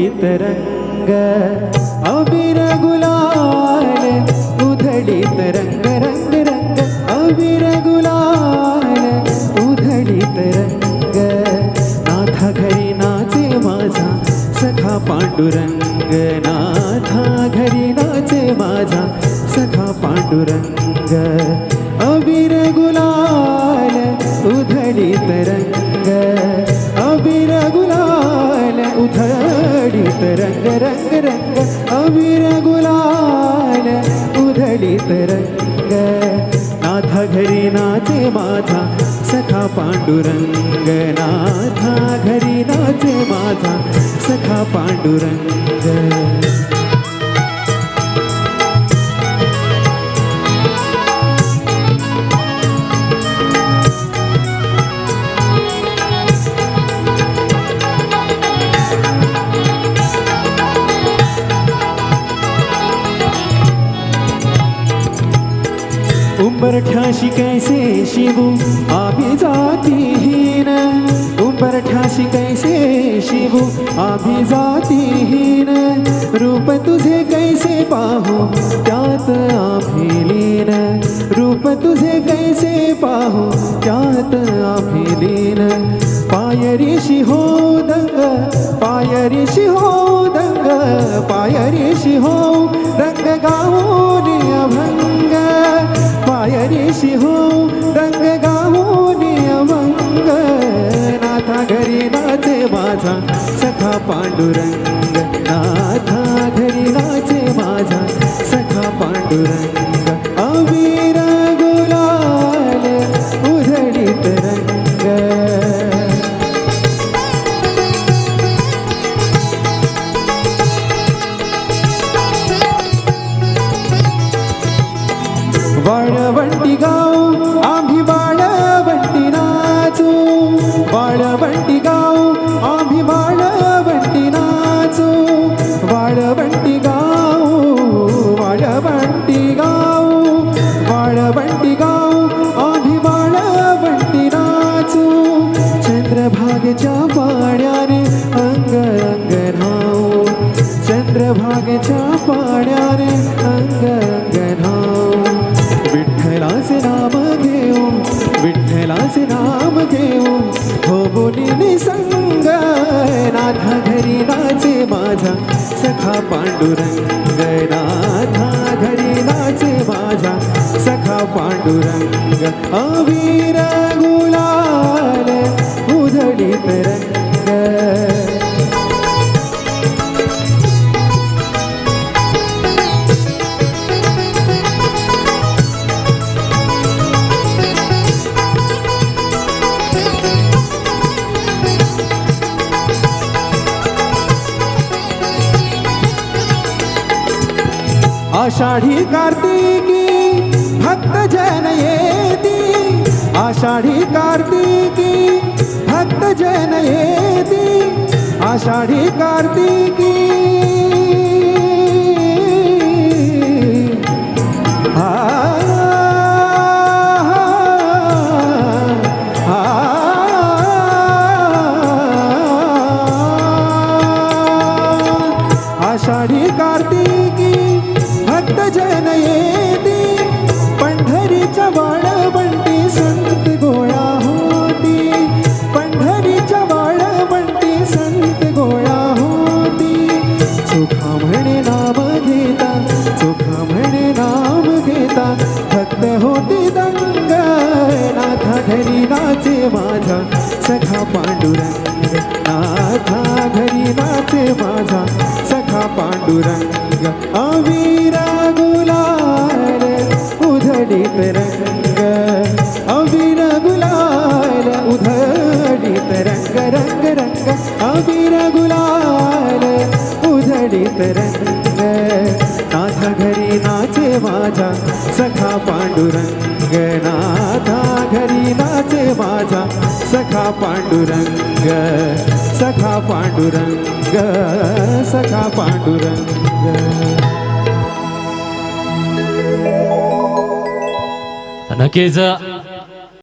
उधड़ित रंग अबीर गुलाल उधड़ी रंग रंग रंग अबीर गुलाल उधड़ी तरंग। नाथा घरी नाचे माझा सखा पांडुरंग, नाथा घरी नाचे माझा सखा पांडुरंग। अबीर गुलाल उधळीत रंग नाथा घरी नाचे माझा सखा पांडुरंग नाथा घरी नाचे माझा सखा पांडुरंग। उंबरठ्याशी कैसे शिवू आम्ही जातीहीन ठासी कैसे शिवू आम्ही जातीहीन रूप तुझे कैसे पाहू? त्यात आम्ही लीन। रूप तुझे कैसे पाहू? त्यात आम्ही लीन। पायरीशी हो दंग पायरीशी हो दंग पायरीशी हो रंग गाऊन पायरीशी हो रंग गाऊन अमंग नाथा घरी नाचे माझा सखा पांडुरंग नाथा घरी नाचे माझा सखा पांडुरंग अवीर गुलाल उधळीत रंग. वाळवंटी माझा सखा पांडुरंग आषाढी कार्तिकी भक्त जन दी आषाढी कार्तिकी भक्त जन दी आषाढी कार्तिकी। भजन येते येती पंढरीच्या वाळवंटी संत गोळा होती. पंढरीच्या वाळवंटी संत गोळा होती. चोखा म्हणे नाम घेता चोखा म्हणे नाम घेता. भक्त होती दंग नाथा घरी नाचे माझा. सखा पांडुरंग नाथा घरी नाचे माझा. सखा पांडुरंग अवीरा नाचे माझा सखा पांडुरंगनाथा घरी नाचे माझा सखा पांडुरंग सखा पांडुरंग सखा पांडुरंग. नक्कीच